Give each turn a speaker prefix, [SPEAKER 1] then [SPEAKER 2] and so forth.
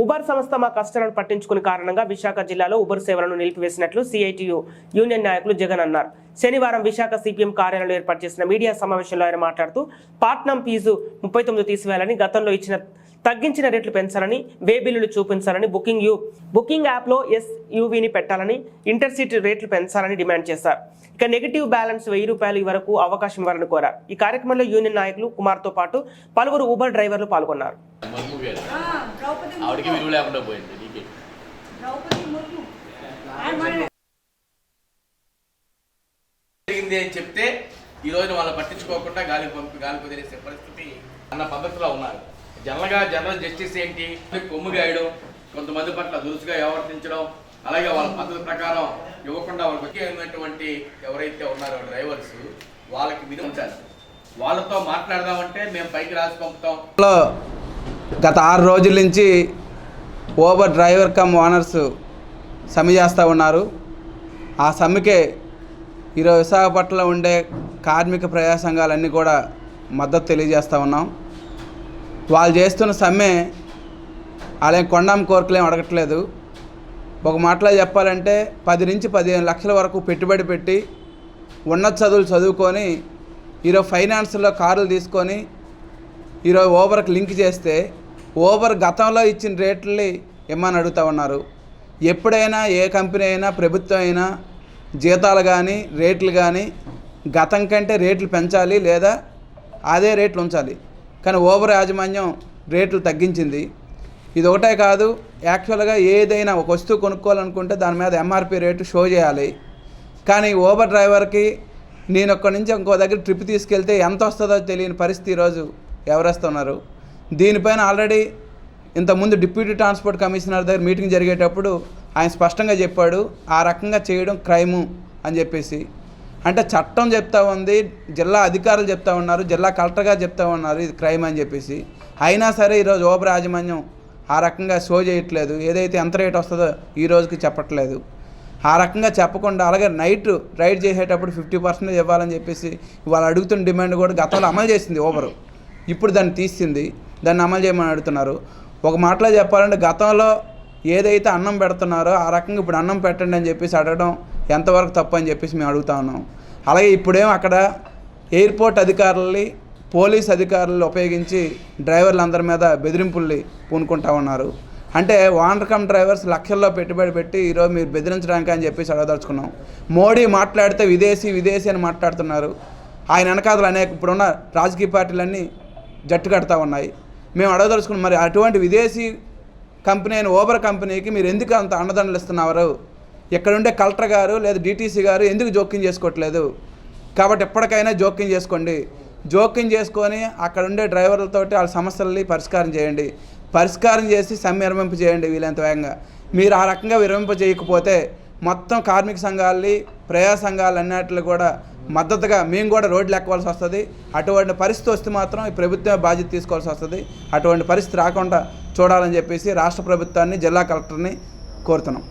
[SPEAKER 1] Uber సంస్థ మా కష్టాలను పట్టించుకుని కారణంగా విశాఖ జిల్లాలో ఉబర్ సేవలను నిలిపివేసినట్లు సిఐటియు యూనియన్ నాయకులు జగన్ అన్నారు. శనివారం విశాఖ సిపిఎం కార్యాలయంలో ఏర్పాటు చేసిన మీడియా సమావేశంలో ఆయన మాట్లాడుతూ పాట్నం ఫీజు ముప్పై తొమ్మిది తీసివేయాలని గతంలో ఇచ్చిన తగ్గించిన రేట్లు పెంచాలని వే బిల్లులు చూపించాలని బుకింగ్ యూ బుకింగ్ యాప్లో ఎస్ యూవీని పెట్టాలని ఇంటర్సిటీ రేట్లు పెంచాలని డిమాండ్ చేశారు. ఇక నెగిటివ్ బ్యాలెన్స్ వెయ్యి రూపాయలు వరకు అవకాశం ఇవ్వాలని కోరారు. ఈ కార్యక్రమంలో యూనియన్ నాయకులు కుమార్తో పాటు పలువురు ఊబర్ డ్రైవర్లు పాల్గొన్నారు.
[SPEAKER 2] జరిగింది అని చెప్తే ఈ రోజు వాళ్ళని పట్టించుకోకుండా గాలి పంపి గాలి కుదిరేసే పరిస్థితి అన్న పద్ధతిలో ఉన్నారు. జనరల్గా జనరల్ జస్టిస్ ఏంటి? కొమ్ము గాయడం కొంతమంది పట్ల దురుసుగా వ్యవహరించడం అలాగే వాళ్ళ పద్ధతి ప్రకారం ఇవ్వకుండా వాళ్ళకి ముఖ్యమైనటువంటి ఎవరైతే ఉన్నారో డ్రైవర్స్ వాళ్ళకి విధించాలి వాళ్ళతో మాట్లాడదామంటే మేము పైకి రాసి పంపుతాం.
[SPEAKER 3] గత ఆరు రోజుల నుంచి ఓబర్ డ్రైవర్ కమ్ ఓనర్స్ సమ్మె చేస్తూ ఉన్నారు. ఆ సమ్మెకే ఈరోజు విశాఖపట్నంలో ఉండే కార్మిక ప్రజా సంఘాలన్నీ కూడా మద్దతు తెలియజేస్తూ ఉన్నాం. వాళ్ళు చేస్తున్న సమ్మె వాళ్ళేం కొండాం కోరికలేం అడగట్లేదు. ఒక మాటలో చెప్పాలంటే పది నుంచి పదిహేను లక్షల వరకు పెట్టుబడి పెట్టి ఉన్నత చదువులు చదువుకొని ఈరోజు ఫైనాన్స్లో కార్లు తీసుకొని ఈరోజు ఓవర్కి లింక్ చేస్తే ఓవర్ గతంలో ఇచ్చిన రేట్లని ఇమ్మని అడుగుతూ ఉన్నారు? ఎప్పుడైనా ఏ కంపెనీ అయినా ప్రభుత్వం అయినా జీతాలు కానీ రేట్లు కానీ గతం కంటే రేట్లు పెంచాలి లేదా అదే రేట్లు ఉంచాలి? కానీ ఓవర్ యాజమాన్యం రేట్లు తగ్గించింది. ఇది ఒకటే కాదు యాక్చువల్గా ఏదైనా ఒక వస్తువు కొనుక్కోవాలనుకుంటే దాని మీద ఎంఆర్పి రేటు షో చేయాలి. కానీ ఓబర్ డ్రైవర్కి నేను ఒక్కడి నుంచి ఇంకో దగ్గర ట్రిప్ తీసుకెళ్తే ఎంత వస్తుందో తెలియని పరిస్థితి ఈరోజు ఎవరేస్తున్నారు. దీనిపైన ఆల్రెడీ ఇంతకుముందు డిప్యూటీ ట్రాన్స్పోర్ట్ కమిషనర్ దగ్గర మీటింగ్ జరిగేటప్పుడు ఆయన స్పష్టంగా చెప్పాడు ఆ రకంగా చేయడం క్రైము అని చెప్పేసి. అంటే చట్టం చెప్తా ఉంది జిల్లా అధికారులు చెప్తా ఉన్నారు జిల్లా కలెక్టర్ గారు చెప్తా ఉన్నారు ఇది క్రైమ్ అని చెప్పేసి. అయినా సరే ఈరోజు ఓబర్ రాజమాన్యం ఆ రకంగా షో చేయట్లేదు. ఏదైతే ఎంత రేట్ వస్తుందో ఈ రోజుకి చెప్పట్లేదు. ఆ రకంగా చెప్పకుండా అలాగే నైట్ రైడ్ చేసేటప్పుడు ఫిఫ్టీ పర్సెంట్ ఇవ్వాలని చెప్పేసి వాళ్ళు అడుగుతున్న డిమాండ్ కూడా గతంలో అమలు చేసింది ఓబరు ఇప్పుడు దాన్ని తీసింది. దాన్ని అమలు చేయమని అడుగుతున్నారు. ఒక మాటలో చెప్పాలంటే గతంలో ఏదైతే అన్నం పెడుతున్నారో ఆ రకంగా ఇప్పుడు అన్నం పెట్టండి అని చెప్పేసి అడగడం ఎంతవరకు తప్పు అని చెప్పేసి మేము అడుగుతా ఉన్నాం. అలాగే ఇప్పుడేం అక్కడ ఎయిర్పోర్ట్ అధికారులని పోలీస్ అధికారులు ఉపయోగించి డ్రైవర్లందరి మీద బెదిరింపుల్ని పూనుకుంటా ఉన్నారు. అంటే వానర్ డ్రైవర్స్ లక్షల్లో పెట్టుబడి పెట్టి ఈరోజు మీరు బెదిరించడానికి అని చెప్పేసి అడగదలుచుకున్నాం. మోడీ మాట్లాడితే విదేశీ విదేశీ అని మాట్లాడుతున్నారు. ఆయన వెనకాతలు అనేక ఇప్పుడున్న రాజకీయ పార్టీలన్నీ జట్టు కడతా ఉన్నాయి. మేము అడగదలుచుకున్నాం మరి అటువంటి విదేశీ కంపెనీ అయిన ఓబర్ కంపెనీకి మీరు ఎందుకు అంత అండదండలు ఇస్తున్నారు ఎక్కడుండే కలెక్టర్ గారు లేదా డీటీసీ గారు ఎందుకు జోక్యం చేసుకోవట్లేదు? కాబట్టి ఎప్పటికైనా జోక్యం చేసుకోండి. జోక్యం చేసుకొని అక్కడ ఉండే డ్రైవర్లతోటి వాళ్ళ సమస్యల్ని పరిష్కారం చేయండి. పరిష్కారం చేసి సమ్మె విరమింపు చేయండి వీలైనంత వేగంగా. మీరు ఆ రకంగా విరమింప చేయకపోతే మొత్తం కార్మిక సంఘాలని ప్రజా సంఘాలు అన్నిటిని కూడా మద్దతుగా మేము కూడా రోడ్లు ఎక్కవలసి వస్తుంది. అటువంటి పరిస్థితి వస్తే మాత్రం ఈ ప్రభుత్వమే బాధ్యత తీసుకోవాల్సి వస్తుంది. అటువంటి పరిస్థితి రాకుండా చూడాలని చెప్పేసి రాష్ట్ర ప్రభుత్వాన్ని జిల్లా కలెక్టర్ని కోరుతున్నాం.